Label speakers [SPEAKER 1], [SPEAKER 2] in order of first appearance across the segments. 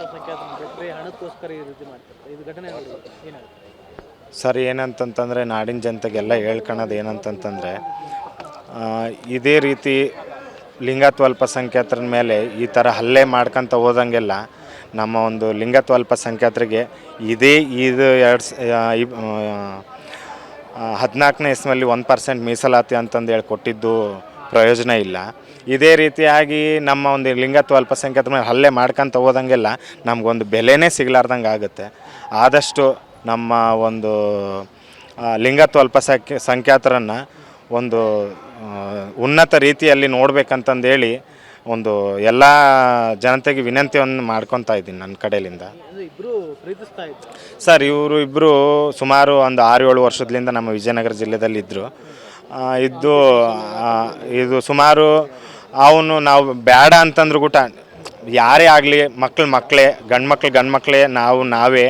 [SPEAKER 1] ಬಿಟ್ಟರೆ ಹಣಕ್ಕೋಸ್ಕರ ಈ ರೀತಿ ಮಾಡ್ತಾರೆ. ಇದು ಘಟನೆ
[SPEAKER 2] ಸರ್, ಏನಂತಂತಂದರೆ ನಾಡಿನ ಜನತೆಗೆಲ್ಲ ಹೇಳ್ಕೊಳೋದು ಏನಂತಂತಂದರೆ ಇದೇ ರೀತಿ ಲಿಂಗತ್ವ ಅಲ್ಪಸಂಖ್ಯಾತರ ಮೇಲೆ ಈ ಥರ ಹಲ್ಲೆ ಮಾಡ್ಕೊತ ಹೋದಂಗೆಲ್ಲ ನಮ್ಮ ಒಂದು ಲಿಂಗತ್ವ ಅಲ್ಪಸಂಖ್ಯಾತರಿಗೆ ಇದೇ ಇದು ಎರಡು ಹದಿನಾಲ್ಕನೇ ಇಸ್ಮಲ್ಲಿ ಒಂದು ಪರ್ಸೆಂಟ್ ಮೀಸಲಾತಿ ಅಂತಂದು ಹೇಳಿ ಕೊಟ್ಟಿದ್ದು ಪ್ರಯೋಜನ ಇಲ್ಲ. ಇದೇ ರೀತಿಯಾಗಿ ನಮ್ಮ ಒಂದು ಲಿಂಗತ್ವ ಅಲ್ಪಸಂಖ್ಯಾತರ ಮೇಲೆ ಹಲ್ಲೆ ಮಾಡ್ಕೊಂತ ಹೋದಂಗೆಲ್ಲ ನಮಗೊಂದು ಬೆಲೆನೇ ಸಿಗಲಾರ್ದಂಗೆ ಆಗುತ್ತೆ. ಆದಷ್ಟು ನಮ್ಮ ಒಂದು ಲಿಂಗತ್ವ ಅಲ್ಪಸಂಖ್ಯ ಸಂಖ್ಯಾತರನ್ನು ಒಂದು ಉನ್ನತ ರೀತಿಯಲ್ಲಿ ನೋಡ್ಬೇಕಂತಂದೇಳಿ ಒಂದು ಎಲ್ಲ ಜನತೆಗೆ ವಿನಂತಿಯನ್ನು ಮಾಡ್ಕೊತಾ ಇದ್ದೀನಿ ನನ್ನ ಕಡೆಯಿಂದ ಸರ್ ಇವರು ಇಬ್ಬರು ಸುಮಾರು ಒಂದು ಆರು ಏಳು ವರ್ಷದಿಂದ ನಮ್ಮ ವಿಜಯನಗರ ಜಿಲ್ಲೆದಲ್ಲಿ ಇದ್ದರು ಇದ್ದು ಇದು ಸುಮಾರು ಅವನು ನಾವು ಬೇಡ ಅಂತಂದ್ರು ಕೂಡ ಯಾರೇ ಆಗಲಿ ಮಕ್ಳು ಮಕ್ಕಳೇ ಗಂಡು ಮಕ್ಳು ಗಂಡು ಮಕ್ಕಳೇ ನಾವು ನಾವೇ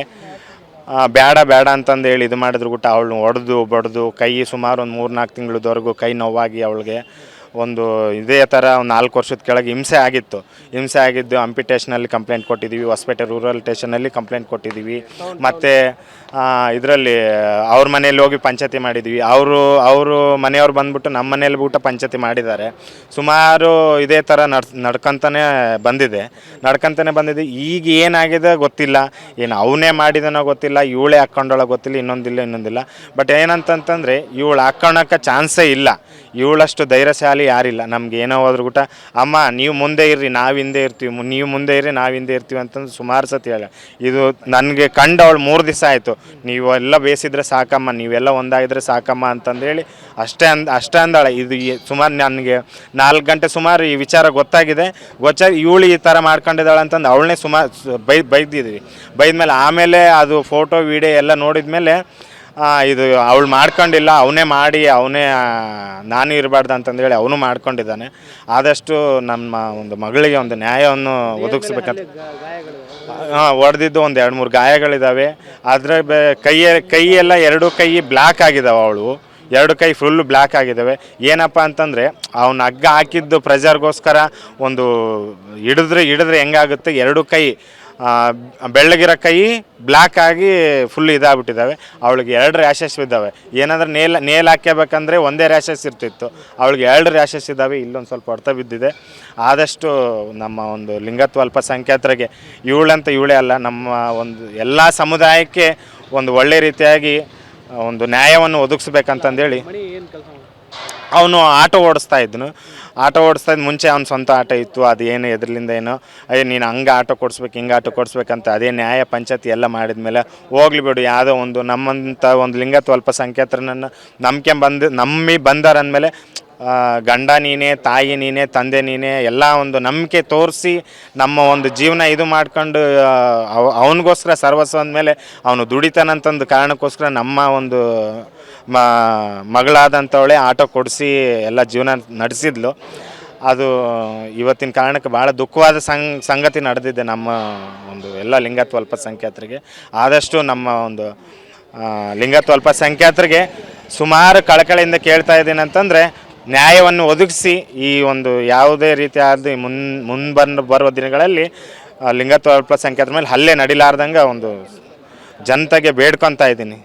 [SPEAKER 2] ಬೇಡ ಬೇಡ ಅಂತಂದು ಹೇಳಿ ಇದು ಮಾಡಿದ್ರು ಕೂಡ ಅವಳನ್ನ ಹೊಡೆದು ಬಡಿದು, ಕೈ ಸುಮಾರು ಒಂದು ಮೂರು ನಾಲ್ಕು ತಿಂಗಳದವರೆಗೂ ಕೈ ನೋವಾಗಿ ಅವಳಿಗೆ ಒಂದು ಇದೇ ಥರ ಒಂದು ನಾಲ್ಕು ವರ್ಷದ ಕೆಳಗೆ ಹಿಂಸೆ ಆಗಿತ್ತು. ಹಿಂಸೆ ಆಗಿದ್ದು ಹಂಪಿ ಸ್ಟೇಷನಲ್ಲಿ ಕಂಪ್ಲೇಂಟ್ ಕೊಟ್ಟಿದ್ದೀವಿ ಹೊಸಪೇಟೆ ರೂರಲ್ ಸ್ಟೇಷನಲ್ಲಿ ಕಂಪ್ಲೇಂಟ್ ಕೊಟ್ಟಿದ್ದೀವಿ ಮತ್ತು ಇದರಲ್ಲಿ ಅವ್ರ ಮನೇಲಿ ಹೋಗಿ ಪಂಚಾಯತಿ ಮಾಡಿದ್ವಿ. ಅವರು ಅವರು ಮನೆಯವ್ರು ಬಂದ್ಬಿಟ್ಟು ನಮ್ಮ ಮನೇಲಿ ಊಟ ಪಂಚಾಯತಿ ಮಾಡಿದ್ದಾರೆ. ಸುಮಾರು ಇದೇ ಥರ ನಡ್ ನಡ್ಕೊಂತಾನೆ ಬಂದಿದೆ. ನಡ್ಕೊತಾನೆ ಬಂದಿದೆ. ಈಗ ಏನಾಗಿದೆ ಗೊತ್ತಿಲ್ಲ. ಏನು ಅವನೇ ಮಾಡಿದನೋ ಗೊತ್ತಿಲ್ಲ. ಇವಳೇ ಹಾಕ್ಕೊಂಡೋಳ ಗೊತ್ತಿಲ್ಲ. ಇನ್ನೊಂದಿಲ್ಲ ಇನ್ನೊಂದಿಲ್ಲ. ಬಟ್ ಏನಂತಂತಂದರೆ, ಇವಳು ಹಾಕ್ಕೊಳಕ್ಕೆ ಚಾನ್ಸೇ ಇಲ್ಲ. ಇವಳಷ್ಟು ಧೈರ್ಯಶಾಲಿ ಯಾರಿಲ್ಲ. ನಮ್ಗೆ ಏನೋ ಹೋದ್ರು ಕೂಟ ಅಮ್ಮ ನೀವು ಮುಂದೆ ಇರ್ರಿ ನಾವು ಹಿಂದೆ ಇರ್ತೀವಿ. ನೀವು ಮುಂದೆ ಇರ್ರಿ ನಾವು ಹಿಂದೆ ಇರ್ತೀವಿ ಅಂತಂದು ಸುಮಾರು ಸತಿ ಹೇಳ ಇದು ನನಗೆ ಕಂಡು ಅವಳು ಮೂರು ದಿವಸ ಆಯಿತು. ಎಲ್ಲ ಬೇಯಿಸಿದ್ರೆ ಸಾಕಮ್ಮ ನೀವೆಲ್ಲ ಒಂದಾಗಿದ್ರೆ ಸಾಕಮ್ಮ ಅಂತಂದೇಳಿ ಅಷ್ಟೇ ಅಂದ್ ಅಷ್ಟೇ ಅಂದಾಳೆ. ಇದು ಸುಮಾರು ನನಗೆ ನಾಲ್ಕು ಗಂಟೆ ಸುಮಾರು ಈ ವಿಚಾರ ಗೊತ್ತಾಗಿದೆ. ಗೊತ್ತಾಗ ಇವಳು ಈ ಥರ ಮಾಡ್ಕೊಂಡಿದ್ದಾಳೆ ಅಂತಂದು ಅವಳನ್ನೇ ಸುಮಾರು ಬೈ ಬೈದಿದ್ವಿ. ಬೈದ್ಮೇಲೆ ಆಮೇಲೆ ಅದು ಫೋಟೋ ವಿಡಿಯೋ ಎಲ್ಲ ನೋಡಿದ್ಮೇಲೆ ಆ, ಇದು ಅವಳು ಮಾಡ್ಕೊಂಡಿಲ್ಲ ಅವನೇ ಮಾಡಿ ಅವನೇ ನಾನು ಇರಬಾರ್ದು ಅಂತಂದೇಳಿ ಅವನು ಮಾಡ್ಕೊಂಡಿದ್ದಾನೆ. ಆದಷ್ಟು ನಮ್ಮ ಒಂದು ಮಗಳಿಗೆ ಒಂದು ನ್ಯಾಯವನ್ನು ಒದಗಿಸ್ಬೇಕಂತ ಹಾಂ ಹೊಡೆದಿದ್ದು ಒಂದು ಎರಡು ಮೂರು ಗಾಯಗಳಿದ್ದಾವೆ ಅದರ ಬೆ ಕೈಯ ಕೈಯೆಲ್ಲ ಎರಡು ಕೈ ಬ್ಲ್ಯಾಕ್ ಆಗಿದ್ದಾವೆ ಅವಳು. ಎರಡು ಕೈ ಫುಲ್ಲು ಬ್ಲ್ಯಾಕ್ ಆಗಿದ್ದಾವೆ ಏನಪ್ಪ ಅಂತಂದರೆ ಅವನ ಹಗ್ಗ ಹಾಕಿದ್ದು ಪ್ರೆಜರ್ಗೋಸ್ಕರ ಒಂದು ಹಿಡಿದ್ರೆ ಹಿಡಿದ್ರೆ ಹೆಂಗಾಗುತ್ತೆ? ಎರಡು ಕೈ ಬೆಳ್ಳಗಿರೋ ಕೈ ಬ್ಲ್ಯಾಕ್ ಆಗಿ ಫುಲ್ ಇದಾಗ್ಬಿಟ್ಟಿದ್ದಾವೆ. ಅವಳಿಗೆ ಎರಡು ರ್ಯಾಷಸ್ ಇದ್ದಾವೆ ಏನಂದ್ರೆ ನೇಲ್ ನೇಲ್ ಹಾಕ್ಯಬೇಕಂದ್ರೆ ಒಂದೇ ರ್ಯಾಷಸ್ ಇರ್ತಿತ್ತು. ಅವಳಿಗೆ ಎರಡು ರ್ಯಾಷಸ್ ಇದ್ದಾವೆ. ಇಲ್ಲೊಂದು ಸ್ವಲ್ಪ ಹೊಡೆತ ಬಿದ್ದಿದೆ. ಆದಷ್ಟು ನಮ್ಮ ಒಂದು ಲಿಂಗತ್ವ ಅಲ್ಪಸಂಖ್ಯಾತರಿಗೆ, ಇವಳಂತ ಇವಳೇ ಅಲ್ಲ, ನಮ್ಮ ಒಂದು ಎಲ್ಲ ಸಮುದಾಯಕ್ಕೆ ಒಂದು ಒಳ್ಳೆ ರೀತಿಯಾಗಿ ಒಂದು ನ್ಯಾಯವನ್ನು ಒದಗಿಸ್ಬೇಕಂತಂದೇಳಿ. ಅವನು ಆಟೋ ಓಡಿಸ್ತಾ ಇದ್ದನು ಆಟೋ ಓಡಿಸ್ತಾ ಇದ್ದ ಮುಂಚೆ ಅವ್ನ ಸ್ವಂತ ಆಟೋ ಇತ್ತು ಏನು ಎದ್ರಲಿಂದ ಏನೋ, ಅಯ್ಯೋ ನೀನು ಹಂಗೆ ಆಟೋ ಕೊಡಿಸ್ಬೇಕು, ಹಿಂಗೆ ಆಟೋ ಕೊಡಿಸ್ಬೇಕಂತ ಅದೇ ನ್ಯಾಯ ಪಂಚಾಯತಿ ಎಲ್ಲ ಮಾಡಿದ್ಮೇಲೆ ಹೋಗ್ಲಿ ಬಿಡು, ಯಾವುದೋ ಒಂದು ನಮ್ಮಂಥ ಒಂದು ಲಿಂಗತ್ವ ಅಲ್ಪಸಂಖ್ಯಾತರನ್ನ ನಂಬ್ಕೆ ಬಂದು, ನಂಬಿ ಬಂದಾರ ಅಂದಮೇಲೆ ಗಂಡ ನೀನೇ, ತಾಯಿ ನೀನೇ, ತಂದೆ ನೀನೇ ಎಲ್ಲ ಒಂದು ನಂಬಿಕೆ ತೋರಿಸಿ ನಮ್ಮ ಒಂದು ಜೀವನ ಇದು ಮಾಡ್ಕೊಂಡು ಅವನಿಗೋಸ್ಕರ ಸರ್ವಸ್ವ ಅಂದಮೇಲೆ ಅವನು ದುಡಿತಾನಂತಂದು ಕಾರಣಕ್ಕೋಸ್ಕರ ನಮ್ಮ ಒಂದು ಮ ಮಗಳಾದಂಥವಳೆ ಆಟೋ ಕೊಡಿಸಿ ಎಲ್ಲ ಜೀವನ ನಡೆಸಿದ್ಲು. ಅದು ಇವತ್ತಿನ ಕಾರಣಕ್ಕೆ ಭಾಳ ದುಃಖವಾದ ಸಂಗ್ ಸಂಗತಿ ನಡೆದಿದೆ ನಮ್ಮ ಒಂದು ಎಲ್ಲ ಲಿಂಗತ್ವ ಅಲ್ಪಸಂಖ್ಯಾತರಿಗೆ ಆದಷ್ಟು ನಮ್ಮ ಒಂದು ಲಿಂಗತ್ವ ಅಲ್ಪಸಂಖ್ಯಾತರಿಗೆ ಸುಮಾರು ಕಳಕಳಿಯಿಂದ ಕೇಳ್ತಾ ಇದ್ದೀನಿ ಅಂತಂದರೆ ನ್ಯಾಯವನ್ನು ಒದಗಿಸಿ ಈ ಒಂದು ಯಾವುದೇ ರೀತಿಯಾದ ಮುನ್, ಮುಂಬಂದು ಬರುವ ದಿನಗಳಲ್ಲಿ ಲಿಂಗತ್ವ ಅಲ್ಪಸಂಖ್ಯಾತರ ಮೇಲೆ ಹಲ್ಲೆ ನಡಿಲಾರ್ದಂಗೆ ಒಂದು ಜನತೆಗೆ ಬೇಡ್ಕೊತಾ ಇದ್ದೀನಿ.